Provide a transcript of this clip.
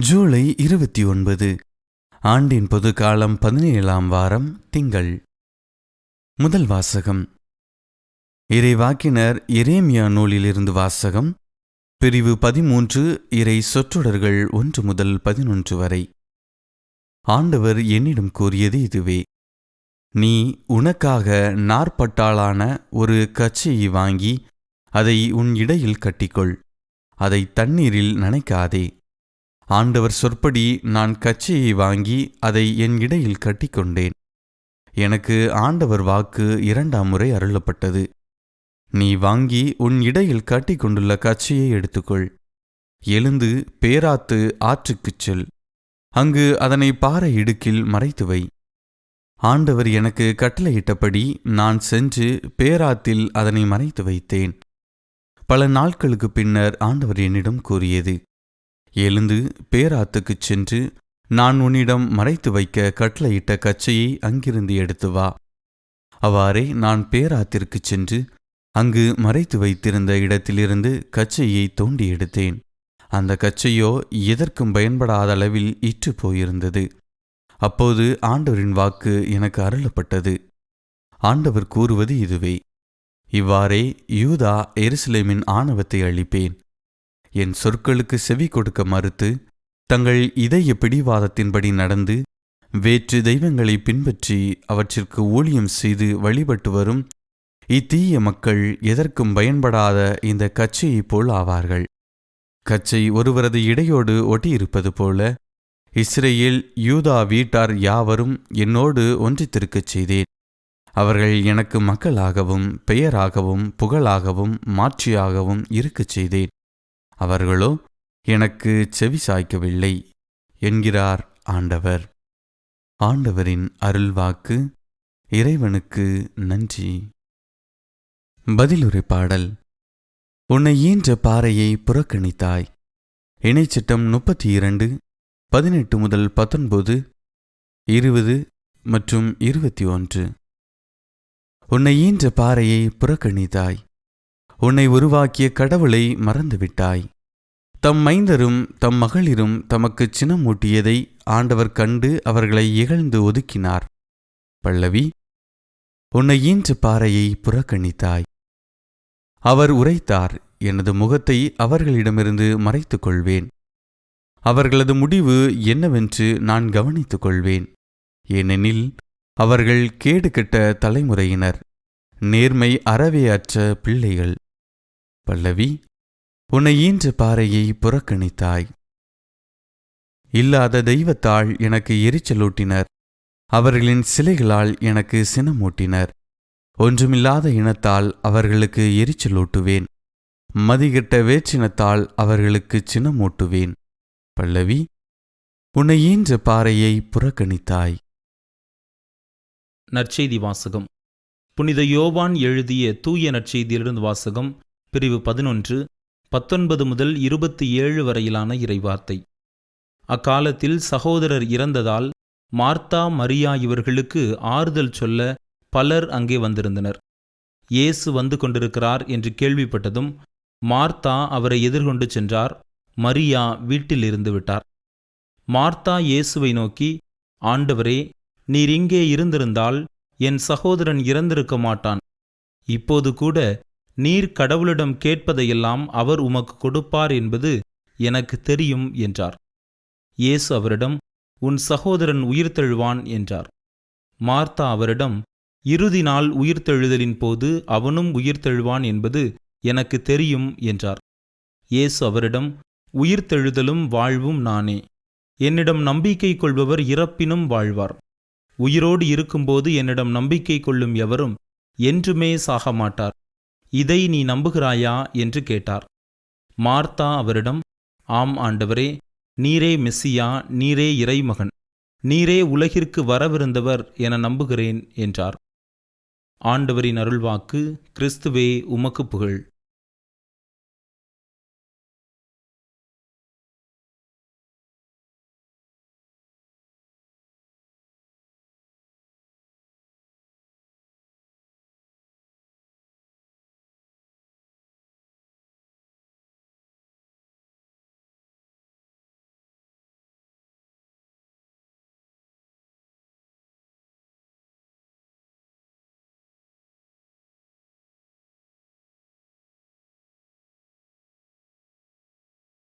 ஜூலை இருபத்தி ஒன்பது ஆண்டின் பொது காலம் பதினேழாம் வாரம் திங்கள். முதல் வாசகம். இறைவாக்கினர் எரேமியா நூலிலிருந்து வாசகம் பிரிவு பதிமூன்று இறை சொற்றொடர்கள் ஒன்று முதல் பதினொன்று வரை. ஆண்டவர் என்னிடம் கூறியது இதுவே நீ உனக்காக நாற்பட்டாளான ஒரு கச்சையை வாங்கி அதை உன் இடையில் கட்டிக்கொள். அதை தண்ணீரில் நனைக்காதே. ஆண்டவர் சொற்படி நான் கச்சையை வாங்கி அதை என் இடையில் கட்டிக்கொண்டேன். எனக்கு ஆண்டவர் வாக்கு இரண்டாம் முறை அருளப்பட்டது. நீ வாங்கி உன் இடையில் கட்டிக்கொண்டுள்ள கச்சையை எடுத்துக்கொள். எழுந்து பேராத்து ஆற்றுக்குச் செல். அங்கு அதனை பாறை இடுக்கில் மறைத்து வை. ஆண்டவர் எனக்கு கட்டளையிட்டபடி நான் சென்று பேராத்தில் அதனை மறைத்து வைத்தேன். பல நாட்களுக்கு பின்னர் ஆண்டவர் என்னிடம் கூறியது எழுந்து பேராத்துக்குச் சென்று நான் உன்னிடம் மறைத்து வைக்க கட்டளையிட்ட கச்சையை அங்கிருந்து எடுத்து வா. அவ்வாறே நான் பேராத்திற்குச் சென்று அங்கு மறைத்து வைத்திருந்த இடத்திலிருந்து கச்சையை தோண்டி எடுத்தேன். அந்த கச்சையோ எதற்கும் பயன்படாத அளவில் இற்று போயிருந்தது. அப்போது ஆண்டவரின் வாக்கு எனக்கு அருளப்பட்டது. ஆண்டவர் கூறுவது இதுவே. இவ்வாறே யூதா எருசலேமின் ஆணவத்தை அழிப்பேன். என் சொற்களுக்கு செவி கொடுக்க மறுத்து தங்கள் இதய பிடிவாதத்தின்படி நடந்து வேற்று தெய்வங்களை பின்பற்றி அவற்றிற்கு ஊழியம் செய்து வழிபட்டு வரும் இத்தீய மக்கள் எதற்கும் பயன்படாத இந்த கச்சையைப் போல் ஆவார்கள். கச்சை ஒருவரது இடையோடு ஒட்டியிருப்பது போல இஸ்ரேல் யூதா வீட்டார் யாவரும் என்னோடு ஒன்றித்திருக்கச் செய்தேன். அவர்கள் எனக்கு மக்களாகவும் பெயராகவும் புகழாகவும் மாட்சியாகவும் இருக்கச் செய்தேன். அவர்களோ எனக்கு செவி சாய்க்கவில்லை என்கிறார் ஆண்டவர். ஆண்டவரின் அருள்வாக்கு இறைவனுக்கு நன்றி. பதிலுரை பாடல். உன்னை ஈன்ற பாறையை புறக்கணித்தாய். இணைச்சிட்டம் முப்பத்தி இரண்டு பதினெட்டு முதல் பத்தொன்பது இருபது மற்றும் இருபத்தி ஒன்று. உன்னை ஈன்ற பாறையை புறக்கணித்தாய். உன்னை உருவாக்கிய கடவுளை மறந்துவிட்டாய். தம் மைந்தரும் தம் மகளிரும் தமக்கு சினம் ஊட்டியதை ஆண்டவர் கண்டு அவர்களை இகழ்ந்து ஒதுக்கினார். பல்லவி உன்னை ஈன்ற பாறையை புறக்கணித்தாய். அவர் உரைத்தார் எனது முகத்தை அவர்களிடமிருந்து மறைத்துக் கொள்வேன் அவர்களது முடிவு என்னவென்று நான் கவனித்துக் கொள்வேன் ஏனெனில் அவர்கள் கேடுகெட்ட தலைமுறையினர். நேர்மை அறவே அற்ற பிள்ளைகள். பல்லவி உன்னை ஈன்ற பாறையை புறக்கணித்தாய். இல்லாத தெய்வத்தால் எனக்கு எரிச்சலூட்டினர். அவர்களின் சிலைகளால் எனக்கு சினமூட்டினர். ஒன்றுமில்லாத இனத்தால் அவர்களுக்கு எரிச்சலூட்டுவேன். மதிகெட்ட வேற்றினத்தால் அவர்களுக்கு சினமூட்டுவேன். பல்லவி உன்னை ஈன்ற பாறையை புறக்கணித்தாய். நற்செய்தி வாசகம். புனித யோவான் எழுதிய தூய நற்செய்தியிலிருந்து வாசகம் பிரிவு பதினொன்று பத்தொன்பது முதல் இருபத்தி ஏழு வரையிலான இறைவார்த்தை. அக்காலத்தில் சகோதரர் இறந்ததால் மார்த்தா மரியா இவர்களுக்கு ஆறுதல் சொல்ல பலர் அங்கே வந்திருந்தனர். இயேசு வந்து கொண்டிருக்கிறார் என்று கேள்விப்பட்டதும் மார்த்தா அவரை எதிர்கொண்டு சென்றார் மரியா வீட்டில் இருந்து விட்டார். மார்த்தா இயேசுவை நோக்கி ஆண்டவரே நீர் இங்கே இருந்திருந்தால் என் சகோதரன் இறந்திருக்க மாட்டான். இப்போது கூட நீர் கடவுளிடம் கேட்பதையெல்லாம் அவர் உமக்கு கொடுப்பார் என்பது எனக்கு தெரியும் என்றார். இயேசு அவரிடம் உன் சகோதரன் உயிர்த்தெழுவான் என்றார். மார்த்தா அவரிடம் இறுதி நாள் உயிர்த்தெழுதலின் போது அவனும் உயிர்த்தெழுவான் என்பது எனக்கு தெரியும் என்றார். இயேசு அவரிடம் உயிர்த்தெழுதலும் வாழ்வும் நானே. என்னிடம் நம்பிக்கை கொள்பவர் இறப்பினும் வாழ்வார். உயிரோடு இருக்கும்போது என்னிடம் நம்பிக்கை கொள்ளும் எவரும் என்றுமே சாக மாட்டார் இதை நீ நம்புகிறாயா? என்று கேட்டார். மார்த்தா அவரிடம் ஆம் ஆண்டவரே நீரே மெஸ்ஸியா நீரே இறைமகன். நீரே உலகிற்கு வரவிருந்தவர் என நம்புகிறேன் என்றார். ஆண்டவரின் அருள்வாக்கு கிறிஸ்துவே உமக்கு புகழ்.